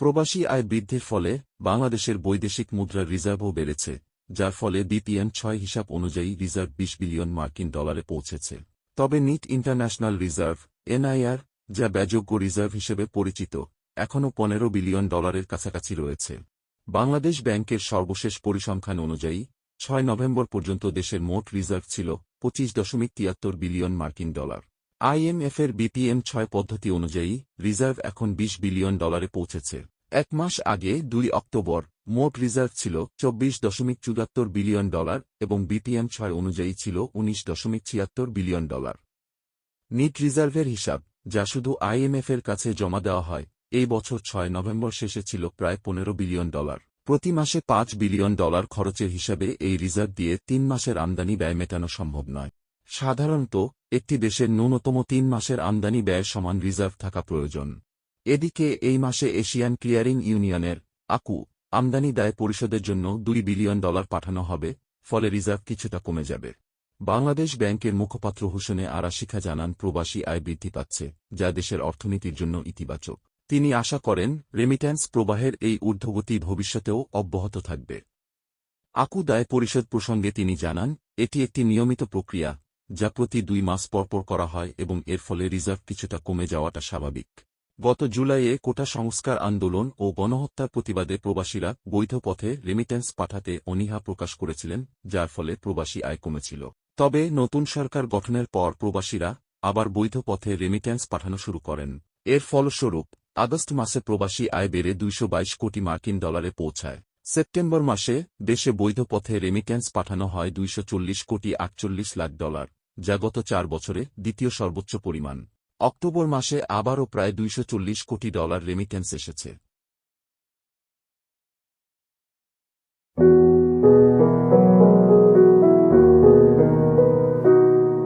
প্রবাসী আয় বৃদ্ধির ফলে বাংলাদেশের বৈদেশিক মুদ্রার রিজার্ভও বেড়েছে, যার ফলে বিপিএন ছয় হিসাব অনুযায়ী রিজার্ভ বিশ বিলিয়ন মার্কিন ডলারে পৌঁছেছে। তবে নিট ইন্টারন্যাশনাল রিজার্ভ, এনআইআর, যা ব্যাযোগ্য রিজার্ভ হিসেবে পরিচিত, এখনও পনেরো বিলিয়ন ডলারের কাছাকাছি রয়েছে। বাংলাদেশ ব্যাংকের সর্বশেষ পরিসংখ্যান অনুযায়ী, ছয় নভেম্বর পর্যন্ত দেশের মোট রিজার্ভ ছিল পঁচিশ দশমিক তিয়াত্তর বিলিয়ন মার্কিন ডলার। আইএমএফের বিপিএম ছয় পদ্ধতি অনুযায়ী রিজার্ভ এখন বিশ বিলিয়ন ডলারে পৌঁছেছে। এক মাস আগে দুই অক্টোবর মোট রিজার্ভ ছিল চব্বিশ দশমিক চুয়াত্তর বিলিয়ন ডলার এবং বিপিএম ছয় অনুযায়ী ছিল উনিশ দশমিক ছিয়াত্তর বিলিয়ন ডলার। নিট রিজার্ভের হিসাব, যা শুধু আইএমএফের কাছে জমা দেওয়া হয়, এই বছর ছয় নভেম্বর শেষে ছিল প্রায় পনেরো বিলিয়ন ডলার। প্রতি মাসে পাঁচ বিলিয়ন ডলার খরচের হিসাবে এই রিজার্ভ দিয়ে তিন মাসের আমদানি ব্যয় মেটানো সম্ভব নয়। সাধারণত, একটি দেশের ন্যূনতম তিন মাসের আমদানি ব্যয় সমান রিজার্ভ থাকা প্রয়োজন। এদিকে, এই মাসে এশিয়ান ক্লিয়ারিং ইউনিয়নের, আকু, আমদানি দায় পরিশোধের জন্য দুই বিলিয়ন ডলার পাঠানো হবে, ফলে রিজার্ভ কিছুটা কমে যাবে। বাংলাদেশ ব্যাংকের মুখপাত্র হোসেনে আরাশিখা জানান, প্রবাসী আয় বৃদ্ধি পাচ্ছে, যা দেশের অর্থনীতির জন্য ইতিবাচক। তিনি আশা করেন রেমিট্যান্স প্রবাহের এই ঊর্ধ্বগতি ভবিষ্যতেও অব্যাহত থাকবে। আকু দায় পরিশোধ প্রসঙ্গে তিনি জানান, এটি একটি নিয়মিত প্রক্রিয়া যা প্রতি দুই মাস পরপর করা হয় এবং এর ফলে রিজার্ভ কিছুটা কমে যাওয়াটা স্বাভাবিক। গত জুলাইয়ে কোটা সংস্কার আন্দোলন ও গণহত্যার প্রতিবাদে প্রবাসীরা বৈধ পথে রেমিট্যান্স পাঠাতে অনীহা প্রকাশ করেছিলেন, যার ফলে প্রবাসী আয় কমেছিল। তবে নতুন সরকার গঠনের পর প্রবাসীরা আবার বৈধ পথে রেমিট্যান্স পাঠানো শুরু করেন। এর ফলস্বরূপ, আগস্ট মাসে প্রবাসী আয় বেড়ে দুইশো বাইশ কোটি মার্কিন ডলারে পৌঁছায়। সেপ্টেম্বর মাসে দেশে বৈধ পথে রেমিট্যান্স পাঠানো হয় দুইশ চল্লিশ কোটি আটচল্লিশ লাখ ডলার, যা গত চার বছরে দ্বিতীয় সর্বোচ্চ পরিমাণ। অক্টোবর মাসে আবারও প্রায় দুইশ চল্লিশ কোটি ডলার রেমিট্যান্স এসেছে।